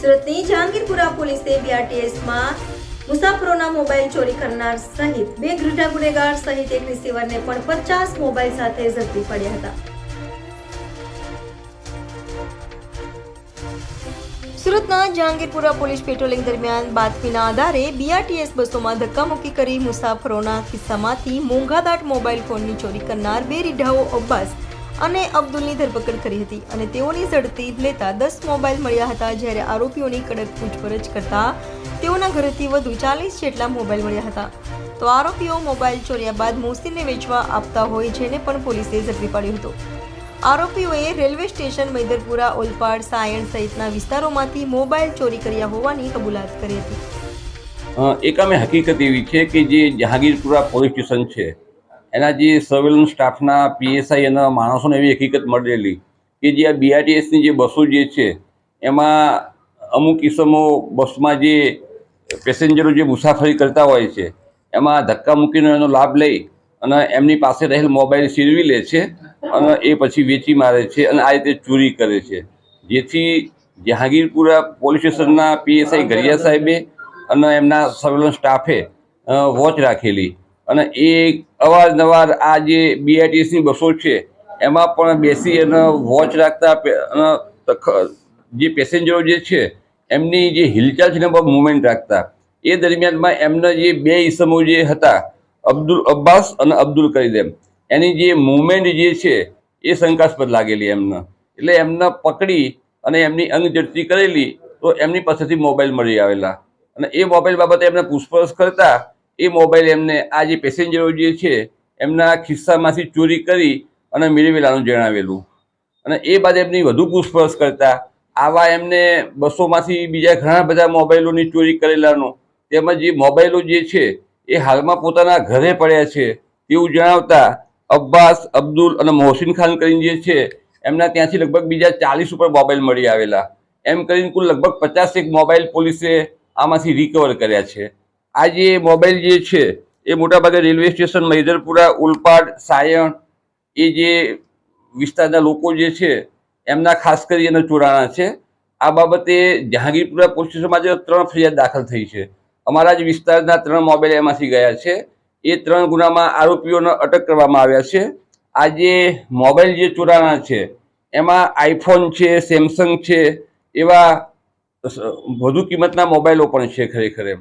સુરતની જહાંગીરપુરા પોલીસે બીઆરટીએસમાં મુસાફરોના મોબાઈલ ચોરી કરનાર સહિત બે ગૃઢા ગુનેગાર સહિત એક રિસીવરને પણ પચાસ મોબાઈલ સાથે ઝડપી પડ્યા હતા. સુરતના જહાંગીરપુરા પોલીસ પેટ્રોલિંગ દરમિયાન બાતમીના આધારે બીઆરટીએસ બસોમાં ધક્કામુક્કી કરી મુસાફરોના ખિસ્સામાંથી મોંઘાદાટ મોબાઈલ ફોનની ચોરી કરનાર બે રીઢાઓ અબ્બાસ અને અબ્દુલની ધરપકડ કરી હતી અને તેઓની ઝડપી લેતા દસ મોબાઈલ મળ્યા હતા જ્યારે આરોપીઓની કડક પૂછપરછ કરતા તેઓના ઘરેથી વધુ ચાલીસ જેટલા મોબાઈલ મળ્યા હતા. તો આરોપીઓ મોબાઈલ ચોર્યા બાદ મોસીને વેચવા આપતા હોય, જેને પણ પોલીસે ઝડપી પાડ્યો હતો. આરોપીઓએ રેલવે સ્ટેશન મૈદરપુરા, ઓલપાડ, સાયણ સહિતના વિસ્તારોમાંથી મોબાઈલ ચોરી કર્યા હોવાની કબૂલાત કરી હતી. એક અમે હકીકત એવી છે કે જે જહાંગીરપુરા પોલીસ સ્ટેશન છે, એના જે સર્વેલન્સ સ્ટાફના પીએસઆઈ અને માણસોને એવી હકીકત મળેલી કે જે આ બીઆરટીએસની જે બસો જે છે, એમાં અમુક કિસમો બસમાં જે પેસેન્જરો જે મુસાફરી કરતા હોય છે, એમાં ધક્કા મૂકીને એનો લાભ લઈ અને એમની પાસે રહેલ મોબાઈલ સિરવી લે છે અને એ પછી વેચી મારે છે અને આ રીતે ચોરી કરે છે. જેથી જહાંગીરપુરા પોલીસ સ્ટેશનના પીએસઆઈ ગરિયા સાહેબે અને એમના સર્વેલન્સ સ્ટાફે વોચ રાખેલી. અને એ અવારનવાર આ જે બીઆરટીએસની બસો છે, એમાં પણ બેસી અને વોચ રાખતા જે પેસેન્જરો જે છે, એમની જે હિલચાલ છે ને પણ મુવમેન્ટ રાખતા. એ દરમિયાનમાં એમના જે બે ઈસમો જે હતા, અબ્દુલ અબ્બાસ અને અબ્દુલ કરીદેમ. એની જે મૂવમેન્ટ જે છે, એ શંકાસ્પદ લાગેલી એમને. એટલે એમને પકડી અને એમની અંગજડતી કરેલી, તો એમની પાસેથી મોબાઈલ મળી આવેલા. અને એ મોબાઈલ બાબતે એમને પૂછપરછ કરતા, એ મોબાઈલ એમને આ જે પેસેન્જરો જે છે, એમના ખિસ્સામાંથી ચોરી કરી અને મેળવેલાનું જણાવેલું. અને એ બાદ એમની વધુ પૂછપરછ કરતા, આવા એમને બસોમાંથી બીજા ઘણા બધા મોબાઈલોની ચોરી કરેલાનું, તેમજ જે મોબાઈલો જે છે, એ હાલમાં પોતાના ઘરે પડ્યા છે, તેવું જણાવતા અબ્બાસ, અબ્દુલ અને મોહસિન ખાન કરીને જે છે, એમના ત્યાંથી લગભગ બીજા ચાલીસ ઉપર મોબાઈલ મળી આવેલા. એમ કરીને કુલ લગભગ પચાસેક મોબાઈલ પોલીસે આમાંથી રિકવર કર્યા છે. આ જે મોબાઈલ જે છે, એ મોટાભાગે રેલવે સ્ટેશન મૈદરપુરા ઉલપાડ, સાયણ, એ જે વિસ્તારના લોકો જે છે, એમના ખાસ કરી અને ચોરાણા છે. આ બાબતે જહાંગીરપુરા પોલીસ સ્ટેશનમાં જે ત્રણ ફરિયાદ દાખલ થઈ છે. અમારા જ વિસ્તારના ત્રણ મોબાઈલ એમાંથી ગયા છે. એ ત્રણ ગુનામાં આરોપીઓને અટક કરવામાં આવ્યા છે. આ જે મોબાઈલ જે ચોરાણા છે, એમાં આઈફોન છે, સેમસંગ છે, એવા વધુ કિંમતના મોબાઈલો પણ છે ખરેખર એમ.